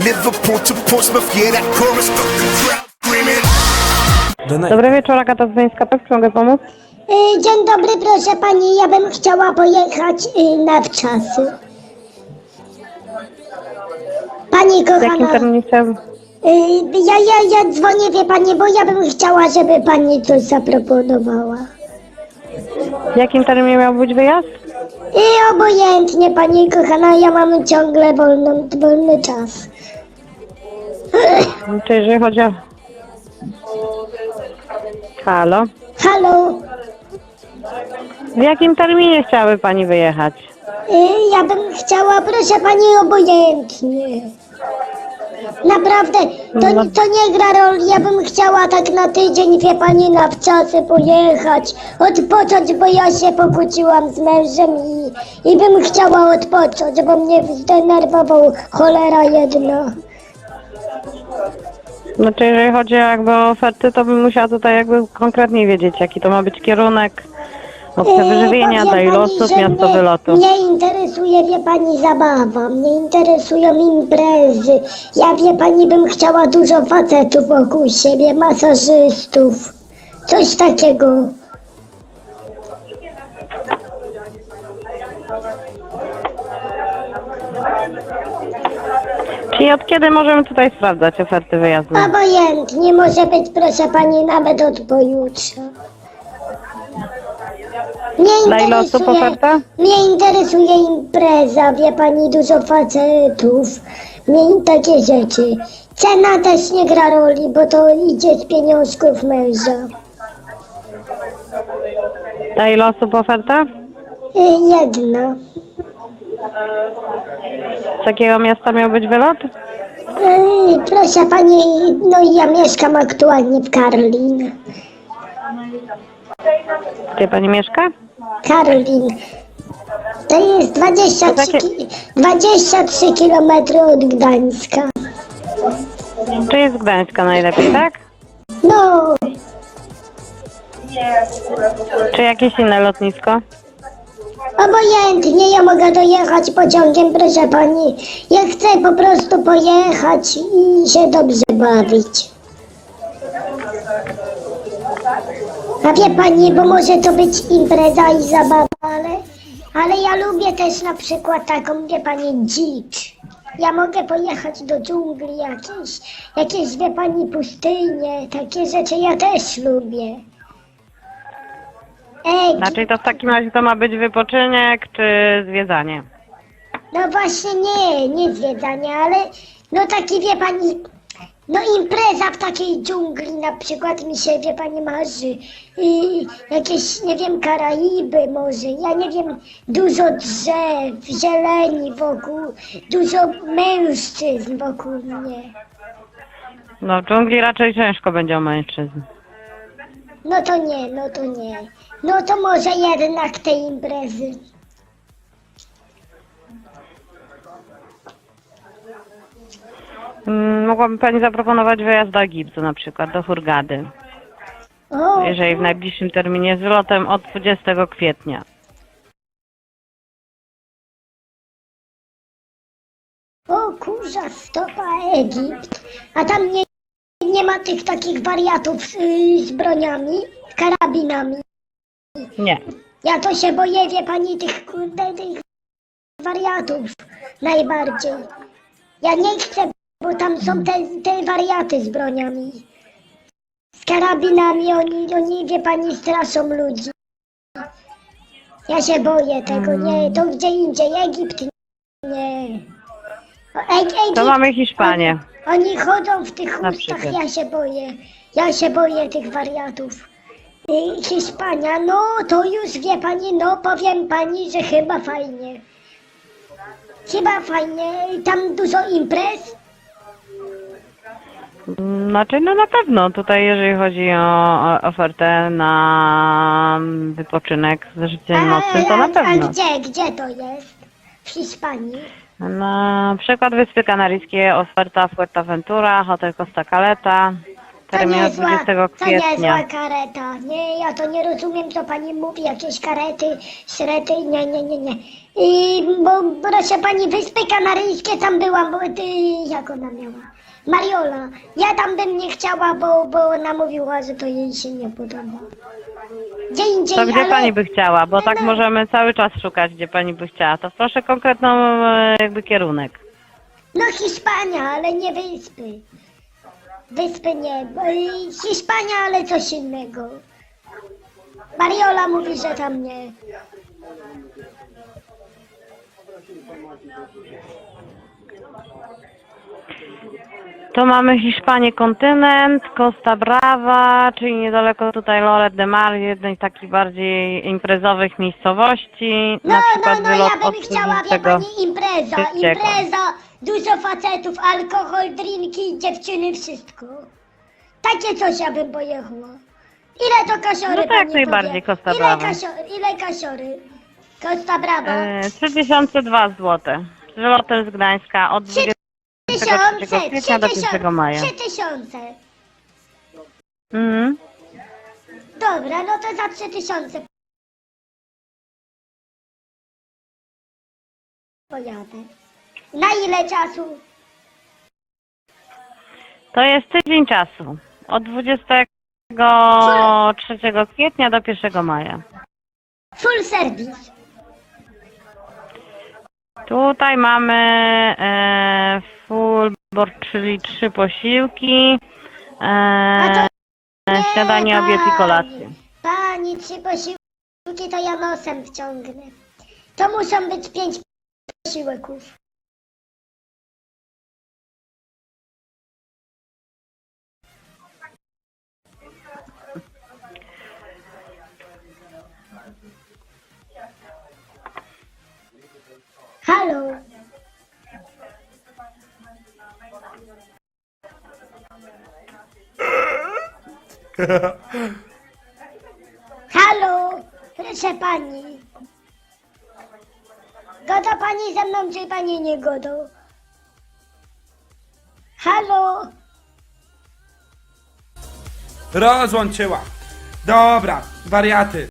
Liverpool to Portsmouth, yeah, that chorus got the crowd screaming. Dobry wieczór, Agata Zbyńska, tak mogę pomóc? Y, Dzień dobry, proszę pani. Ja bym chciała pojechać y, na wczasy. Pani W jakim kochana, terminie chciałabym? y, ja, ja, ja dzwonię, wie pani, bo ja bym chciała, żeby pani coś zaproponowała. W jakim terminie miał być wyjazd? I obojętnie, pani kochana, ja mam ciągle wolną, wolny czas. Czy jeżeli chodzi o... Halo? Halo, W jakim terminie chciałaby Pani wyjechać? y, ja bym chciała, proszę pani, obojętnie. Naprawdę, to, No. to nie gra roli. Ja bym chciała tak na tydzień, wie pani, na wczasy pojechać, odpocząć, bo ja się pokłóciłam z mężem i, i bym chciała odpocząć, bo mnie zdenerwował cholera jedna. Znaczy, jeżeli chodzi jakby o oferty, to bym musiała tutaj jakby konkretniej wiedzieć, jaki to ma być kierunek, dla pani, losów, miasto mnie, wylotu. Mnie interesuje, wie pani, zabawa, mnie interesują imprezy. Ja, wie pani, bym chciała dużo facetów wokół siebie, masażystów, coś takiego. Czyli od kiedy możemy tutaj sprawdzać oferty wyjazdu? Obojętnie, może być, proszę pani, nawet od pojutrze. Mnie Dla ile osób interesuje, oferta? mnie interesuje impreza, wie pani, dużo facetów, mnie takie rzeczy. Cena też nie gra roli, bo to idzie z pieniążków męża. Dla ile osób oferta? Y, Jedna. Z jakiego miasta miał być wylot? Y, Proszę pani, no ja mieszkam aktualnie w Karlin. Gdzie Pani mieszka? Karlin. To jest 23, To takie- ki- 23 km od Gdańska. Czy jest Gdańska najlepiej, tak? No, Czy jakieś inne lotnisko? obojętnie, ja mogę dojechać pociągiem, proszę pani. Ja chcę po prostu pojechać i się dobrze bawić. A wie pani, bo może to być impreza i zabawa, ale, ale ja lubię też na przykład taką, wie pani, dzicz. Ja mogę pojechać do dżungli jakieś, jakieś, wie pani, pustynie, takie rzeczy ja też lubię. Ej, Znaczy to w takim razie to ma być wypoczynek czy zwiedzanie? No właśnie nie, nie zwiedzanie, ale no taki wie pani, no impreza w takiej dżungli na przykład mi się wie pani marzy. I jakieś, nie wiem, Karaiby może, ja nie wiem, dużo drzew, zieleni wokół, dużo mężczyzn wokół mnie. No w dżungli raczej ciężko będzie o mężczyzn. No to nie, no to nie. No to może jednak te imprezy. Mogłaby Pani zaproponować wyjazd do Egiptu na przykład, do Hurgady. O, Jeżeli w najbliższym terminie z wylotem od 20 kwietnia. O kurza, stopa Egipt. A tam nie, nie ma tych takich wariatów y, z broniami, z karabinami. Nie. Ja to się boję, wie pani, tych kurde, tych wariatów najbardziej. Ja nie chcę, bo tam są te, te wariaty z broniami. Z karabinami, oni, oni, wie pani, straszą ludzi. Ja się boję tego, nie, to gdzie indziej, Egipt, nie. O, Eg, To Egipt, mamy Hiszpanię. oni chodzą w tych Na chustach, przykład. ja się boję. Ja się boję tych wariatów. I Hiszpania, no to już wie pani, no powiem pani, że chyba fajnie. Chyba fajnie, tam dużo imprez. Znaczy no na pewno tutaj jeżeli chodzi o, o ofertę na wypoczynek z życiem nocnym, to a, na a pewno. gdzie, gdzie to jest? W Hiszpanii. Na przykład Wyspy Kanaryjskie, oferta Fuerteventura, Hotel Costa Caleta, To termin nie, od zła, 20 to nie zła kwietnia. kareta. Nie, ja to nie rozumiem, co pani mówi, jakieś karety, śrety, nie, nie, nie, nie. I, bo proszę pani, Wyspy Kanaryjskie tam byłam, bo ty, jak ona miała? Mariola. Ja tam bym nie chciała, bo, bo ona mówiła, że to jej się nie podoba. Gdzie indziej, To gdzie ale... pani by chciała? Bo tak No. możemy cały czas szukać, gdzie pani by chciała. To proszę konkretną e, jakby kierunek. No Hiszpania, ale nie wyspy. Wyspy nie. bo, y, Hiszpania, ale coś innego. Mariola mówi, że tam nie. To mamy Hiszpanię kontynent, Costa Brava, czyli niedaleko tutaj Loret de Mar, jednej z takich bardziej imprezowych miejscowości. No, na przykład no, no, ja bym chciała, wie pani, impreza, szybciego. imprezo, dużo facetów, alkohol, drinki, dziewczyny, wszystko. Takie coś ja bym pojechała. Ile to kasiory, No tak, pani najbardziej powie? Costa Ile, Brava. kasio, ile kasiory? Costa Brava. E, 32 zł. Z wylotem z Gdańska od Szybko, 31 kwietnia do 1 maja. 3000. Mhm. Dobra, no to za 3000 pojadę. Na ile czasu? To jest tydzień czasu. Od 23 kwietnia do 1 maja. Full service. Tutaj mamy e, board, czyli trzy posiłki, e, nie, śniadanie, obiad i kolację. Pani, trzy posiłki to ja nosem wciągnę. To muszą być pięć posiłków. Halo. Halo, proszę pani. Goda pani ze mną, czy pani nie godą? Halo, Rozłączyła. Dobra, wariaty.